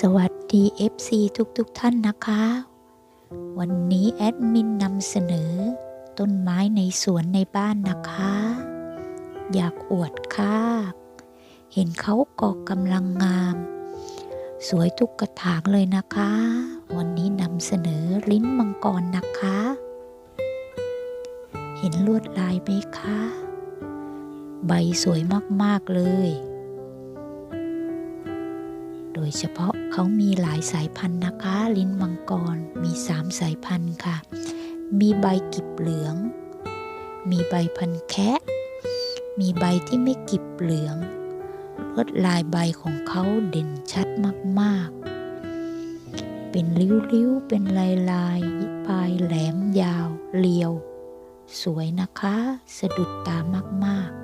สวัสดี FC ทุกๆทท่านนะคะ วันนี้แอดมินนำเสนอ ต้นไม้ในสวนในบ้านนะคะ อยากอวดค่ะเห็นเขาก็กำลังงาม สวยทุกกระถางเลยนะคะ วันนี้นำเสนอลิ้นมังกรนะคะ เห็นลวดลายไหมคะ ใบสวยมากๆเลย ยเฉพาะเขามีหลายสายพันธุ์นะคะ ลิ้นมังกรมีสามสายพันธุ์ค่ะ มีใบกิบเหลือง มีใบพันแคะมีใบที่ไม่กิบเหลือง ลวดลายใบของเขาเด่นชัดมากๆ เป็นริ้วๆ เป็นลายลายปลายแหลมยาว เรียว สวยนะคะ สะดุดตามากๆ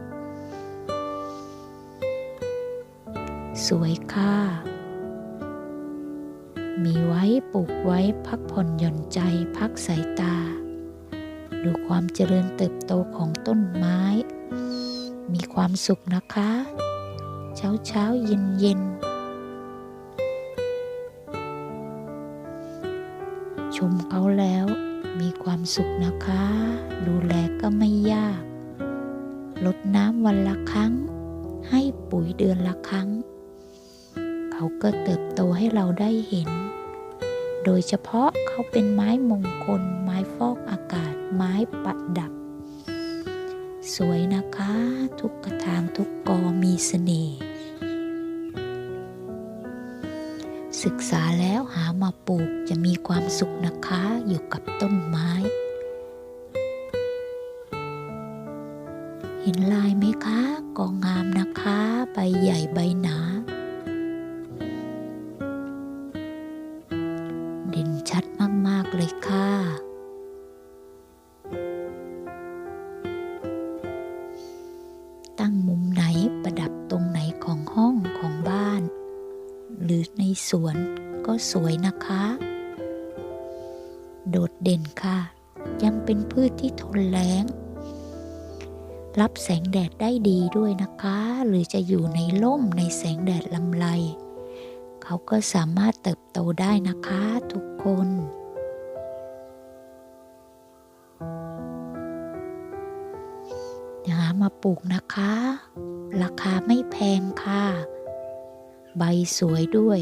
สวยค่ะ มีไว้ปลูกไว้พักผ่อนหย่อนใจพักสายตา ดูความเจริญเติบโตของต้นไม้ มีความสุขนะคะ เช้าเช้าเย็นเย็นชมเขาแล้วมีความสุขนะคะ ดูแลก็ไม่ยากลดน้ำวันละครั้ง ให้ปุ๋ยเดือนละครั้ง เขาก็เติบโตให้เราได้เห็น โดยเฉพาะเขาเป็นไม้มงคล ไม้ฟอกอากาศ ไม้ประดับ สวยนะคะ ทุกกระถางทุกกอมีเสน่ห์ศึกษาแล้วหามาปลูกจะมีความสุขนะคะอยู่กับต้นไม้ เห็นลายไหมคะ ในสวนก็สวยนะคะ โดดเด่นค่ะ ยังเป็นพืชที่ทนแล้ง รับแสงแดดได้ดีด้วยนะคะ หรือจะอยู่ในร่มในแสงแดดลำไร เขาก็สามารถเติบโตได้นะคะทุกคนหามาปลูกนะคะ ราคาไม่แพงค่ะ ใบสวยด้วย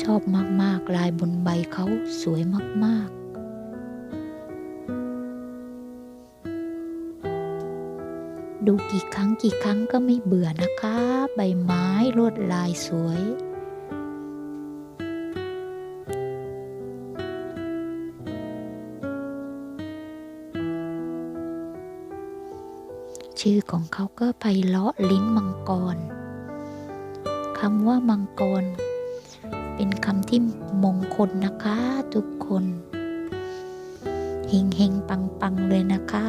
ชอบมาก ๆ ลายบนใบเขาสวยมาก ๆดูกี่ครั้งกี่ครั้งก็ไม่เบื่อนะคะ ใบไม้ลวดลายสวย ชื่อของเขาก็ไพเราะลิ้นมังกรคำว่ามังกร เป็นคำที่มงคลนะคะ ทุกคนเฮงเฮงปังปังเลยนะคะ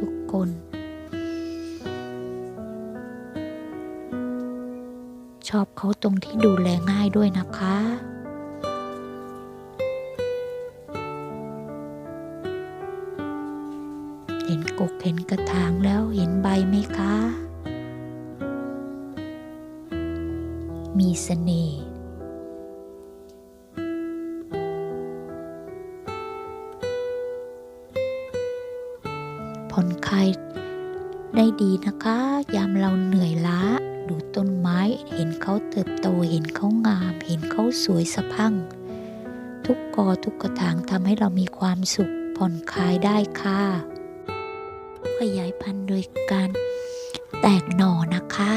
ทุกคน ชอบเขาตรงที่ดูแลง่ายด้วยนะคะ เห็นกกเห็นกระถางแล้วเห็นใบไหมคะ มีเสน่ห์ผ่อนคลายได้ดีนะคะ ยามเราเหนื่อยล้า ดูต้นไม้ เห็นเขาเติบโต เห็นเขางาม เห็นเขาสวยสะพัง ทุกกอทุกกระถางทำให้เรามีความสุขผ่อนคลายได้ค่ะ ขยายพันธุ์โดยการแตกหน่อนะคะ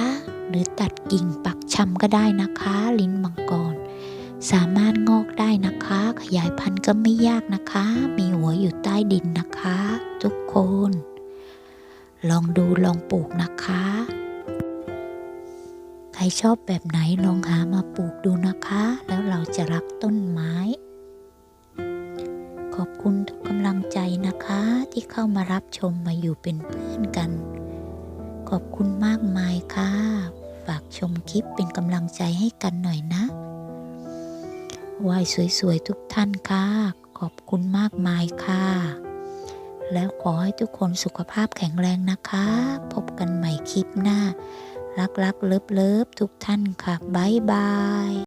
หรือตัดกิ่งปักชำก็ได้นะคะ ลิ้นมังกร สามารถงอกได้นะคะ ขยายพันธุ์ก็ไม่ยากนะคะ มีหัวอยู่ใต้ดินนะคะ ทุกคน ลองดูลองปลูกนะคะ ใครชอบแบบไหนลองหามาปลูกดูนะคะ แล้วเราจะรักต้นไม้ เข้ามารับชมมาอยู่เป็นเพื่อนกัน ขอบคุณมากมายค่ะ ฝากชมคลิปเป็นกำลังใจให้กันหน่อยนะวายสวยๆทุกท่านค่ะ ขอบคุณมากมายค่ะ แล้วขอให้ทุกคนสุขภาพแข็งแรงนะคะ พบกันใหม่คลิปหน้า รักๆเลิฟๆทุกท่านค่ะ บ๊ายบาย